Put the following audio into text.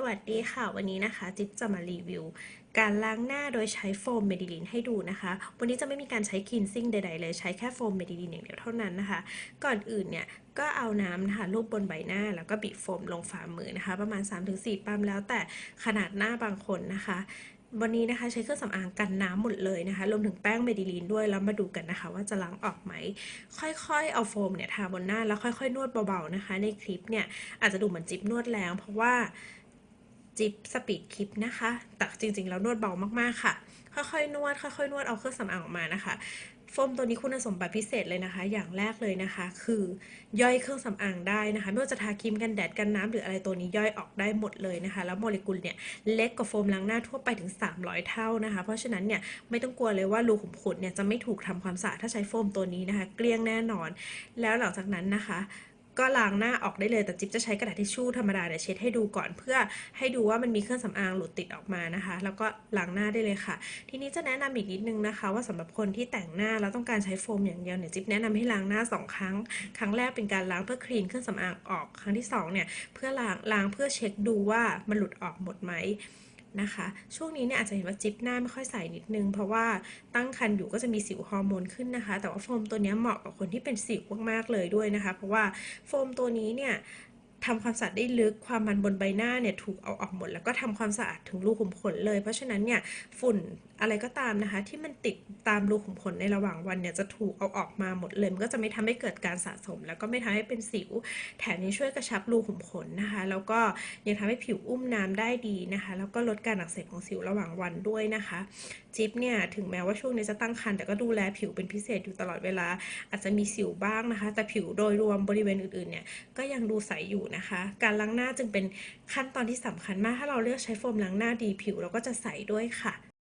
สวัสดีค่ะ วันนี้นะคะ จิ๊บจะมารีวิว การล้างหน้าโดยใช้โฟมเมดิลินให้ดูนะคะ วันนี้จะไม่มีการใช้คลีนซิ่งใดๆเลยใช้แค่โฟมเมดิลินอย่างเดียวเท่านั้นนะคะ ก่อนอื่นเนี่ยก็เอาน้ำนะคะลูบบนใบหน้าแล้วก็บีบโฟมลงฝ่ามือนะคะ ประมาณ 3-4ปั๊มแล้วแต่ขนาดหน้าบางคนนะคะวันนี้นะคะใช้เครื่องสำอางกันน้ำหมดเลยนะคะรวมถึงแป้งเมดิลีนด้วยแล้วมาดูกันนะคะ ว่าจะล้างออกไหม ค่อยๆ เอาโฟมเนี่ยทาบนหน้าแล้วค่อยๆ นวดเบาๆนะคะ ในคลิปเนี่ยอาจจะดูเหมือนจิ๊บนวดแรงเพราะว่า จิบสปีดคลิปนะคะ แต่จริงๆ แล้วนวดเบามากๆค่ะ ค่อยๆ นวด ค่อยๆ นวดเอาเครื่องสำอางออกมานะคะ โฟมตัวนี้คุณสมบัติพิเศษเลยนะคะ อย่างแรกเลยนะคะ คือย่อยเครื่องสำอางได้นะคะ ไม่ว่าจะทาครีมกันแดดกันน้ำหรืออะไรตัวนี้ย่อยออกได้หมดเลยนะคะ แล้วโมเลกุลเนี่ยเล็กกว่าโฟมล้างหน้าทั่วไปถึง 300 เท่านะคะ เพราะฉะนั้นเนี่ยไม่ต้องกลัวเลยว่ารูขุมขนเนี่ยจะไม่ถูกทำความสะอาดถ้าใช้โฟมตัวนี้นะคะ เกลี้ยงแน่นอน แล้วหลังจากนั้นนะคะ ก็ล้างหน้าออกได้เลย แต่จิ๊บจะใช้กระดาษทิชชู่ธรรมดาเนี่ยเช็ดให้ดูก่อนเพื่อให้ดูว่ามันมีเครื่องสำอางหลุดติดออกมานะคะ แล้วก็ล้างหน้าได้เลยค่ะ ทีนี้จะแนะนำอีกนิดนึงนะคะ ว่าสำหรับคนที่แต่งหน้าแล้วต้องการใช้โฟมอย่างเดียวเนี่ยจิ๊บแนะนำให้ล้างหน้า 2 ครั้ง ครั้งแรกเป็นการล้างเพื่อคลีนเครื่องสำอางออก ครั้งที่สองเนี่ยเพื่อล้างล้างเพื่อเช็คดูว่ามันหลุดออกหมดไหม นะคะ ช่วงนี้เนี่ยอาจจะเห็นว่าจิ๊บหน้าไม่ค่อยใสนิดนึง เพราะว่าตั้งครรภ์อยู่ก็จะมีสิวฮอร์โมนขึ้นนะคะ แต่ว่าโฟมตัวนี้เหมาะกับคนที่เป็นสิวมากๆเลยด้วยนะคะ เพราะว่าโฟมตัวนี้เนี่ยทำความสะอาดได้ลึกความมันบนใบหน้าเนี่ยถูกเอาออกหมด แล้วก็ทำความสะอาดถึงรูขุมขนเลย เพราะฉะนั้นเนี่ยฝุ่นอะไรก็ตามนะคะที่มันติดตามรูขุมขนในระหว่างวันเนี่ยจะถูกเอาออกมาหมดเลยมันก็จะไม่ทำให้เกิดการสะสม แล้วก็ไม่ทำให้เป็นสิว แถมยังช่วยกระชับรูขุมขนนะคะ แล้วก็ยังทำให้ผิวอุ้มน้ำได้ดีนะคะ แล้วก็ลดการอักเสบของสิวระหว่างวันด้วยนะคะจิ๊บเนี่ยถึงแม้ว่าช่วงนี้จะตั้งครรภ์แต่ก็ดูแลผิวเป็นพิเศษอยู่ตลอดเวลา อาจจะมีสิวบ้างนะคะ แต่ผิวโดยรวมบริเวณอื่นๆเนี่ยก็ยังดูใสอยู่นะคะ การล้างหน้าจึงเป็นขั้นตอนที่สำคัญมาก ถ้าเราเลือกใช้โฟมล้างหน้าดีผิวเราก็จะใสด้วยค่ะ